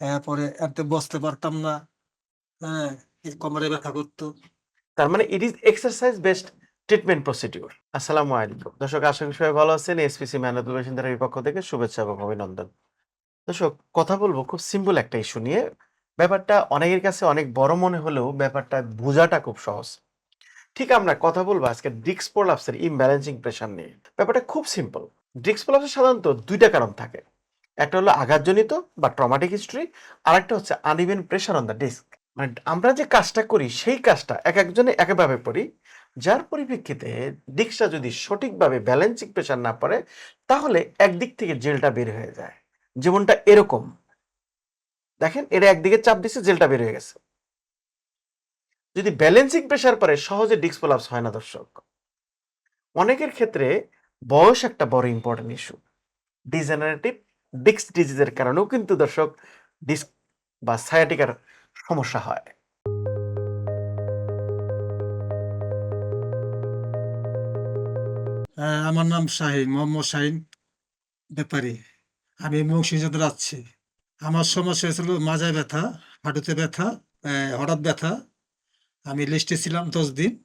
এরপরে এতে বসতে পারতাম না। হ্যাঁ কোমরে ব্যথা করতো। তার মানে it is exercise based treatment procedure আসসালামু আলাইকুম। দর্শক, আশা করি সবাই ভালো আছেন। এসপিসি মেহনতুল বাসিন্দার পক্ষ থেকে শুভেচ্ছা এবং অভিনন্দন। দর্শক, কথা বলব খুব সিম্পল একটা ইস্যু নিয়ে। ব্যাপারটা অনেকের কাছে অনেক বড় মনে হলেও ব্যাপারটা বোঝাটা খুব সহজ। ঠিক আমরা কথা বলব আজকে ডিক্স প্রোলাপসের ইমব্যালেন্সিং প্রেশার নিয়ে। ব্যাপারটা খুব সিম্পল ডিক্স প্রোলাপসের সাধারণত দুইটা কারণ থাকে। একটা হলো আঘাতজনিত বা ট্রমাটিক হিস্ট্রি আর একটা হচ্ছে uneven pressure on the disc মানে আমরা যে কাজটা করি, সেই কাজটা এক একজনে একভাবে করি, যার পরিপ্রেক্ষিতে ডিস্কটা যদি সঠিকভাবে ব্যালেন্সিং প্রেশার না পড়ে, তাহলে একদিক থেকে জেলটা বের হয়ে যায়। যেমনটা এরকম। দেখেন এটা একদিকে চাপ দিচ্ছে জেলটা বের হয়ে গেছে। যদি ব্যালেন্সিং প্রেশার পরে সহজে ডিস্ক প্রলাপস হয় না, দর্শক। অনেকের ক্ষেত্রে বয়স একটা বড় ইম্পর্টেন্ট ইস্যু ডিজেনারেটিভ ডিস্ক ডিজিজের কারণেও কিন্তু দর্শক ডিস্ক বা সায়াটিকার সমস্যা হয়। আমার নাম শাহিন মোহাম্মদ শাহিন ব্যাপারী। আমি মুন্সিগঞ্জ যাচ্ছি আমার সমস্যা হয়েছিল মাজায় ব্যথা হাঁটুতে ব্যথা হঠাৎ ব্যথা। আমি লিস্টে ছিলাম দশ দিন।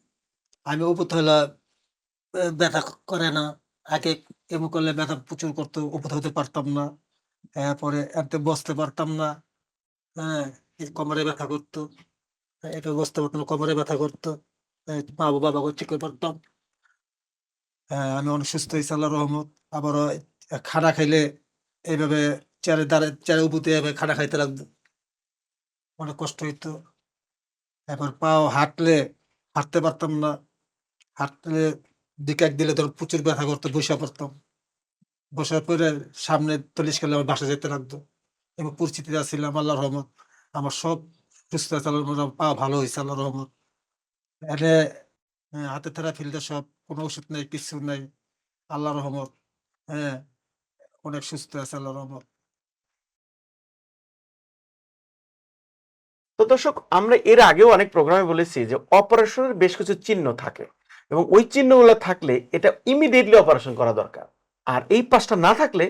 আমি উপরতলা আহ, ব্যথা করে না। আগে এমন করলে ব্যথা প্রচুর করতো উপর হতে পারতাম না এরপরে এতে বসতে পারতাম না হ্যাঁ কোমরে ব্যথা করতো এটা বসতে পারতাম কোমরে ব্যথা করতো মা বাবা ঠিক করে পারতাম। হ্যাঁ আমি অনেক সুস্থ হয়েছি আল্লাহ রহমত, আবারও খানা খাইলে এইভাবে চেয়ারে দাঁড়ে, চেয়ারে উপুতে এভাবে খানা খাইতে লাগতো, অনেক কষ্ট হইতো। এবার পাও হাঁটলে হাঁটতে পারতাম না, হাঁটলে দিকে দিলে ধর প্রচুর ব্যথা করতো বসে পড়তাম। বসার পরে সামনে তলিশ খেলে আমার বাসা যেতে লাগতো। এবং পরিস্থিতিতে আসছিলাম আল্লাহ রহমত। আমার সব সুস্থ আছে রহমত, পা ভালো হয়েছে আল্লাহ রহমত। এনে হ্যাঁ, হাতে থেরাপিলতে সব কোনো ওষুধ নেই কিছু নেই আল্লাহ রহমত। হ্যাঁ অনেক সুস্থ আছে আল্লাহ রহমত। তো দর্শক আমরা এর আগেও অনেক প্রোগ্রামে বলেছি যে অপারেশনের বেশ কিছু চিহ্ন থাকে। এবং ওই চিহ্নগুলো থাকলে এটা ইমিডিয়েটলি অপারেশন করা দরকার। আর এই পাঁচটা না থাকলে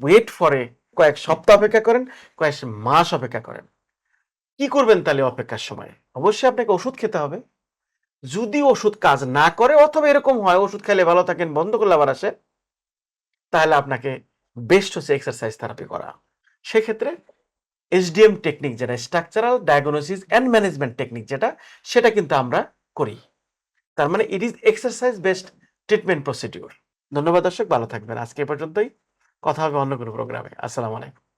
ওয়েট ফরে কয়েক সপ্তাহ অপেক্ষা করেন, কয়েক মাস অপেক্ষা করেন। কি করবেন তাহলে অপেক্ষার সময়? অবশ্যই আপনাকে ওষুধ খেতে হবে। যদি ওষুধ কাজ না করে অথবা এরকম হয়, ওষুধ খেলে ভালো থাকেন, বন্ধ করলে আবার আসে, তাহলে আপনাকে বেস্ট হচ্ছে এক্সারসাইজ থেরাপি করা। সেক্ষেত্রে এসডিএম টেকনিক যেটা structural diagnosis and management technique যেটা, সেটা কিন্তু আমরা করি। তার মানে it is exercise based treatment procedure ধন্যবাদ দর্শক, ভালো থাকবেন। আজকে পর্যন্তই। কথা হবে অন্য কোনো প্রোগ্রামে আসসালামু আলাইকুম।